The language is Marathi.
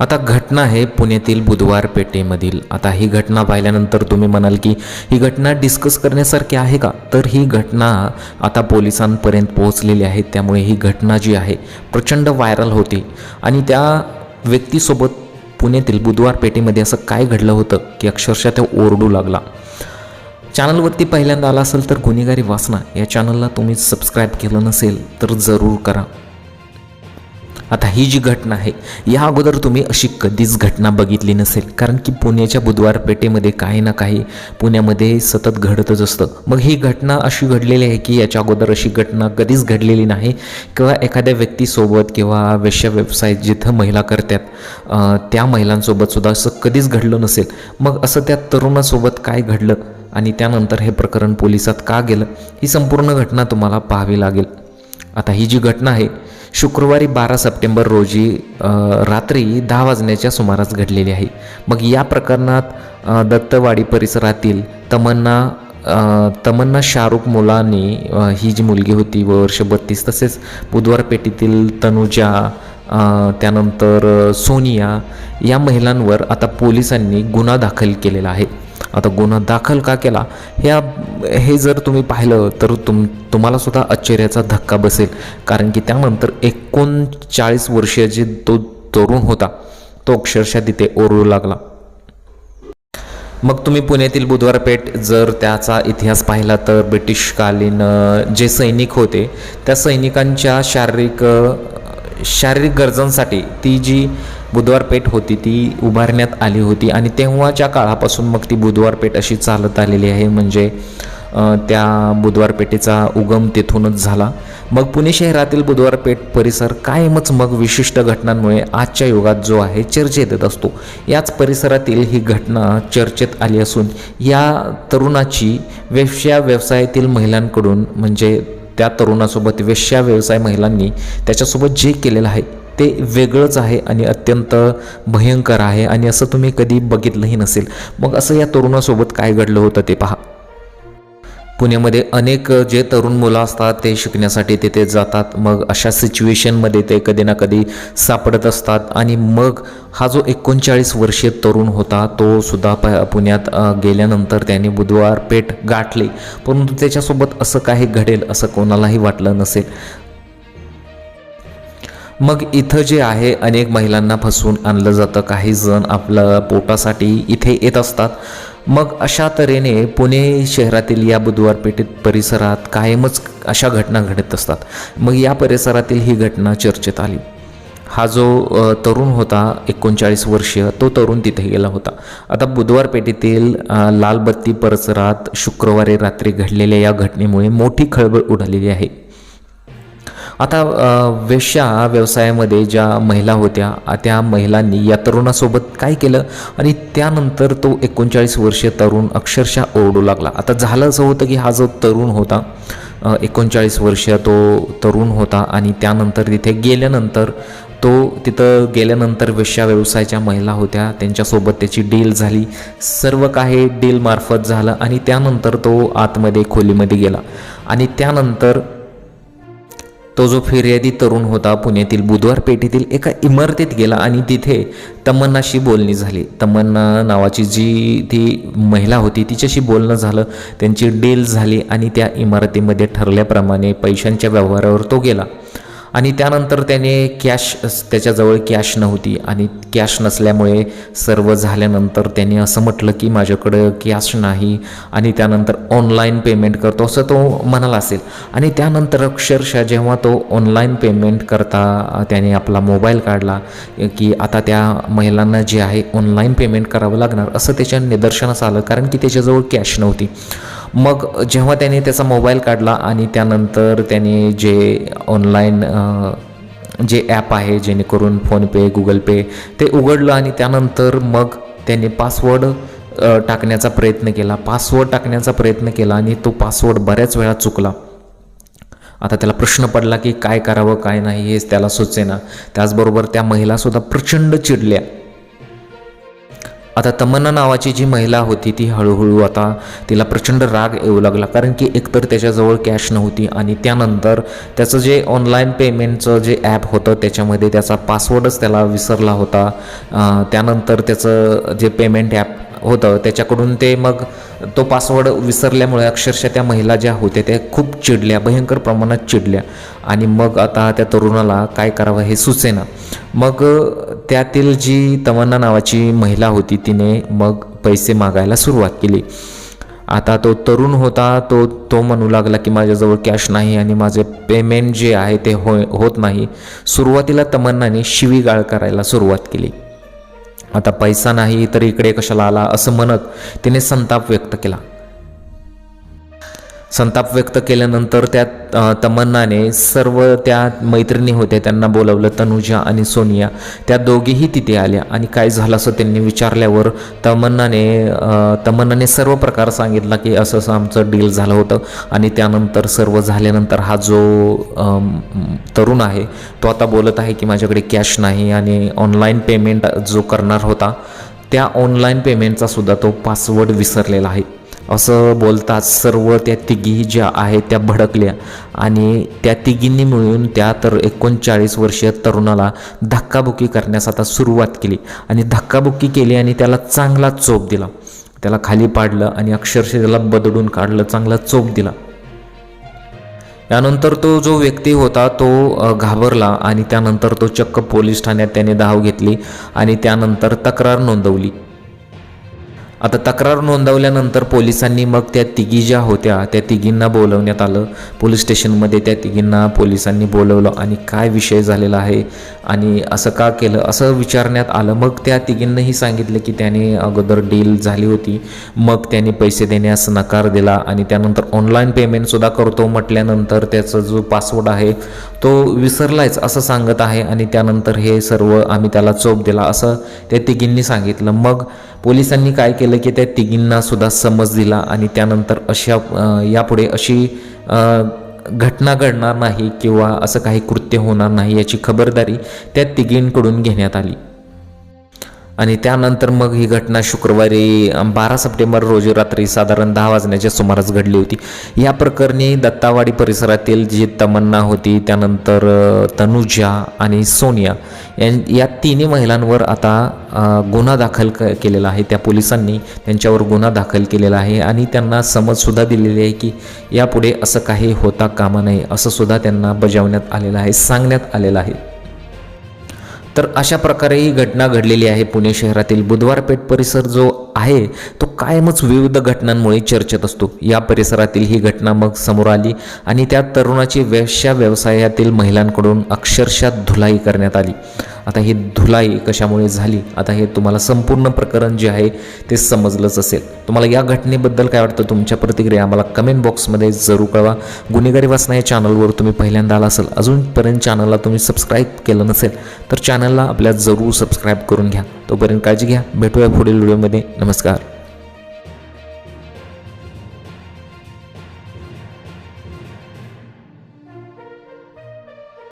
आता घटना आहे पुण्यातील बुधवार पेठेमधील. आता ही घटना पाहिल्यानंतर तुम्ही म्हणाल की ही घटना डिस्कस करण्यासारखी आहे का? तर ही घटना आता पोलिसांपर्यंत पोहोचलेली आहे. त्यामुळे ही घटना जी आहे प्रचंड व्हायरल होती. आणि त्या व्यक्तीसोबत पुण्यातील बुधवार पेठेमध्ये असं काय घडलं होतं की अक्षरशः ते ओरडू लागला. चॅनलवरती पहिल्यांदा आला असेल तर गुन्हेगारी वासना या चॅनलला तुम्ही सबस्क्राईब केलं नसेल तर जरूर करा. आता ही जी घटना आहे या अगोदर तुम्ही अशी कधीच घटना बघितली नसेल. कारण की पुण्याच्या बुधवार पेठेमध्ये काही ना काही पुण्यामध्ये सतत घडतच असतं. मग ही घटना अशी घडलेली आहे की याच्या अगोदर अशी घटना कधीच घडलेली नाही? किंवा एखाद्या व्यक्तीसोबत किंवा वेश्या व्यवसाय जिथं महिला करतात त्या महिलांसोबत सुद्धा असं कधीच घडलं नसेल? मग असं त्या तरुणासोबत काय घडलं? आणि त्यानंतर हे प्रकरण पोलिसात का गेलं? ही संपूर्ण घटना तुम्हाला पाहावी लागेल. आता ही जी घटना आहे शुक्रवारी बारा सप्टेंबर रोजी रात्री दहा वाजण्याच्या सुमारास घडलेली आहे. मग या प्रकरणात दत्तवाडी परिसरातील तमन्ना तमन्ना शाहरुख मुलानी ही जी मुलगी होती वर्ष बत्तीस तसेच बुधवार पेटीतील तनुजा त्यानंतर सोनिया या महिलांवर आता पोलिसांनी गुन्हा दाखल केलेला आहे. आता गुन्हा दाखल का केला? ह्या हे जर तुम्ही पाहिलं तर तुम तुम्हाला सुद्धा आश्चर्याचा धक्का बसेल. कारण की त्यानंतर एकोणचाळीस वर्षीय तो तरुण होता तो अक्षरशः तिथे ओरडू लागला. मग तुम्ही पुण्यातील बुधवार पेठ जर त्याचा इतिहास पाहिला तर ब्रिटिशकालीन जे सैनिक होते त्या सैनिकांच्या शारीरिक शारीरिक गरजांसाठी ती जी बुधवार पेठ होती ती उभारण्यात आली होती आणि तेव्हाच्या काळापासून मग ती बुधवार पेठ अशी चालत आलेली आहे. म्हणजे त्या बुधवार पेठेचा उगम तेथूनच झाला. मग पुणे शहरातील बुधवार पेठ परिसर कायमच मग विशिष्ट घटनांमुळे आजच्या युगात जो आहे चर्चेत येत असतो. याच परिसरातील ही घटना चर्चेत आली असून या तरुणाची वेश्या व्यवसायातील महिलांकडून म्हणजे त्या तरुणासोबत वेश्या व्यवसाय महिलांनी त्याच्यासोबत जे केलेलं आहे ते वेगळंच आहे आणि अत्यंत भयंकर आहे आणि असं तुम्ही कधी बघितलंही नसेल. मग असं या तरुणासोबत काय घडलं होतं ते पहा. पुण्यामध्ये अनेक जे तरुण मुलं असतात ते शिकण्यासाठी तिथे जातात. मग अशा सिच्युएशनमध्ये ते कधी ना कधी सापडत असतात. आणि मग हा जो एकोणचाळीस वर्षीय तरुण होता तो सुद्धा प पुण्यात गेल्यानंतर त्याने बुधवार पेठ गाठली. परंतु त्याच्यासोबत असं काही घडेल असं कोणालाही वाटलं नसेल. मग इथं जे आहे अनेक महिलांना फसवून आणलं जातं. काही जण आपलं पोटासाठी इथे येत असतात. मग अशा तऱ्हेने पुणे शहरातील या बुधवार पेठेत परिसरात कायमच अशा घटना घडत असतात. मग या परिसरातील ही घटना चर्चेत आली. हा जो तरुण होता एकोणचाळीस वर्षीय तो तरुण तिथे गेला होता. आता बुधवार पेठेतील लालबत्ती परिसरात शुक्रवारी रात्री घडलेल्या या घटनेमुळे मोठी खळबळ उडालेली आहे. आता वेश्या व्यवसायामध्ये ज्या महिला होत्या त्या महिलांनी या तरुणासोबत काय केलं? आणि त्यानंतर तो एकोणचाळीस वर्षीय तरुण अक्षरशः ओरडू लागला. आता झालं असं होतं की हा जो तरुण होता एकोणचाळीस वर्षीय तो तरुण होता आणि त्यानंतर तिथे गेल्यानंतर तो तिथं गेल्यानंतर वेश्या व्यवसायाच्या महिला होत्या त्यांच्यासोबत त्याची डील झाली सर्व काही डीलमार्फत झालं आणि त्यानंतर तो आतमध्ये खोलीमध्ये गेला. आणि त्यानंतर तो जो फिर्यादी तरुण होता पुण्यातील बुधवार पेठेतील एका इमारतीत गेला आणि तिथे तमन्नाशी बोलणी झाली. तमन्ना नावाची जी ती महिला होती तिच्याशी बोलणं झालं त्यांची डील झाली आणि त्या इमारतीमध्ये ठरल्याप्रमाणे पैशांच्या व्यवहारावर तो गेला. आणि त्यानंतर त्याने कॅश त्याच्याजवळ कॅश नव्हती आणि कॅश नसल्यामुळे सर्व झाल्यानंतर त्याने असं म्हटलं की माझ्याकडं कॅश नाही आणि त्यानंतर ऑनलाईन पेमेंट करतो असं तो म्हणाला असेल. आणि त्यानंतर अक्षरशः जेव्हा तो ऑनलाईन पेमेंट करता त्याने आपला मोबाईल काढला की आता त्या महिलांना जे आहे ऑनलाईन पेमेंट करावं लागणार असं त्याच्या निदर्शनास आलं. कारण की त्याच्याजवळ कॅश नव्हती. मग जेव्हा त्याने त्याचा मोबाईल काढला आणि त्यानंतर त्याने जे ऑनलाईन जे ॲप आहे जेणेकरून फोनपे गुगल पे ते उघडलं आणि त्यानंतर मग त्याने पासवर्ड टाकण्याचा प्रयत्न केला. पासवर्ड टाकण्याचा प्रयत्न केला आणि तो पासवर्ड बऱ्याच वेळा चुकला. आता त्याला प्रश्न पडला की काय करावं काय नाही हेच त्याला सुचेना. त्याचबरोबर त्या महिलासुद्धा प्रचंड चिडल्या. आता तमन्ना नावाची जी महिला होती ती हळूहळू आता तिला प्रचंड राग येऊ लागला. कारण की एकतर त्याच्याजवळ कॅश नव्हती आणि त्यानंतर त्याचं जे ऑनलाईन पेमेंटचं जे ॲप होतं त्याच्यामध्ये त्याचा पासवर्डच त्याला विसरला होता. त्यानंतर त्याचं जे पेमेंट ॲप होतं. त्याच्याकडून ते मग तो पासवर्ड विसरल्यामुळे अक्षरशः त्या महिला ज्या होत्या त्या खूप चिडल्या भयंकर प्रमाणात चिडल्या. आणि मग आता त्या तरुणाला काय करावं हे सुचेना. मग त्यातील जी तमन्ना नावाची महिला होती तिने मग पैसे मागायला सुरुवात केली. आता तो तरुण होता तो तो म्हणू लागला की माझ्याजवळ कॅश नाही आणि माझे पेमेंट जे आहे ते हो होत नाही. सुरुवातीला तमन्नाने शिवीगाळ करायला सुरुवात केली. आता पैसा नाही तर इकडे कशाला आला असं म्हणत तिने संताप व्यक्त केला. संताप व्यक्त केल्यानंतर त्या तमन्नाने सर्व त्या मैत्रिणी होत्या त्यांना बोलवलं तनुजा आणि सोनिया. त्या दोघीही तिथे आल्या आणि काय झालं असं त्यांनी विचारल्यावर तमन्नाने तमन्नाने सर्व प्रकार सांगितला की असं असं आमचं डील झालं होतं आणि त्यानंतर सर्व झाल्यानंतर हा जो तरुण आहे तो आता बोलत आहे की माझ्याकडे कॅश नाही आणि ऑनलाईन पेमेंट जो करणार होता त्या ऑनलाईन पेमेंटचा सुद्धा तो पासवर्ड विसरलेला आहे. असं बोलताच सर्व त्या तिघी ज्या आहेत त्या भडकल्या आणि त्या तिघींनी मिळून त्या तर एकोणचाळीस वर्षीय तरुणाला धक्काबुक्की करण्यास आता सुरुवात केली आणि धक्काबुक्की केली आणि त्याला चांगला चोप दिला. त्याला खाली पाडलं आणि अक्षरशः त्याला बदडून काढलं चांगला चोप दिला. यानंतर तो जो व्यक्ती होता तो घाबरला आणि त्यानंतर तो चक्क पोलीस ठाण्यात त्याने धाव घेतली आणि त्यानंतर तक्रार नोंदवली. आता तक्रार नोंदवल्यानंतर पोलिसांनी मग त्या तिघी ज्या होत्या त्या तिघींना बोलवण्यात आलं. पोलीस स्टेशनमध्ये त्या तिघींना पोलिसांनी बोलवलं आणि काय विषय झालेला आहे आणि असं का केलं असं विचारण्यात आलं. मग त्या तिघींनाही सांगितलं की त्याने अगोदर डील झाली होती. मग त्याने पैसे देण्यास नकार दिला आणि त्यानंतर ऑनलाईन पेमेंटसुद्धा करतो म्हटल्यानंतर त्याचा जो पासवर्ड आहे तो विसरलायच असं सांगत आहे आणि त्यानंतर हे सर्व आम्ही त्याला चोप दिला असं त्या तिघींनी सांगितलं. मग पोलिसांनी काय केलं? की त्या तिघींना सुद्धा समज दिला आणि त्यानंतर अशा यापुढे अशी घटना घडणार नाही किंवा असं काही कृत्य होणार नाही याची खबरदारी त्या तिघींकडून घेण्यात आली. आणि त्यानंतर मग ही घटना शुक्रवारी बारा सप्टेंबर रोजी रात्री साधारण दहा वाजण्याच्या सुमारास घडली होती. या प्रकरणी दत्तावाडी परिसरातील जी तमन्ना होती त्यानंतर तनुजा आणि सोनिया यां- या तिन्ही महिलांवर आता गुन्हा दाखल क केलेला आहे. त्या पोलिसांनी त्यांच्यावर गुन्हा दाखल केलेला आहे आणि त्यांना समजसुद्धा दिलेली आहे की यापुढे असं काही होता कामा नये असंसुद्धा त्यांना बजावण्यात आलेलं आहे सांगण्यात आलेलं आहे. तर अशा प्रकारे ही घटना घडलेली आहे पुणे शहरातील बुधवारपेठ परिसर जो आहे तो कायमच विविध घटनांमुळे चर्चेत असतो. या परिसरातील ही घटना मग समोर आली आणि त्या तरुणाची वेश्या व्यवसायातील महिलांकडून अक्षरशः धुलाई करण्यात आली. आता ही धुलाई कशामुळे झाली? आता हे तुम्हाला संपूर्ण प्रकरण जे आहे ते समजलंच असेल. तुम्हाला या घटनेबद्दल काय वाटतं? तुमच्या प्रतिक्रिया आम्हाला कमेंट बॉक्समध्ये जरूर कळवा. गुन्हेगारी वाचना या चॅनलवर तुम्ही पहिल्यांदा आला असेल अजूनपर्यंत चॅनलला तुम्ही सबस्क्राईब केलं नसेल तर चॅनलला आपल्या जरूर सबस्क्राईब करून घ्या. तोपर्यंत काळजी घ्या. भेटूया पुढील व्हिडिओमध्ये नमस्कार.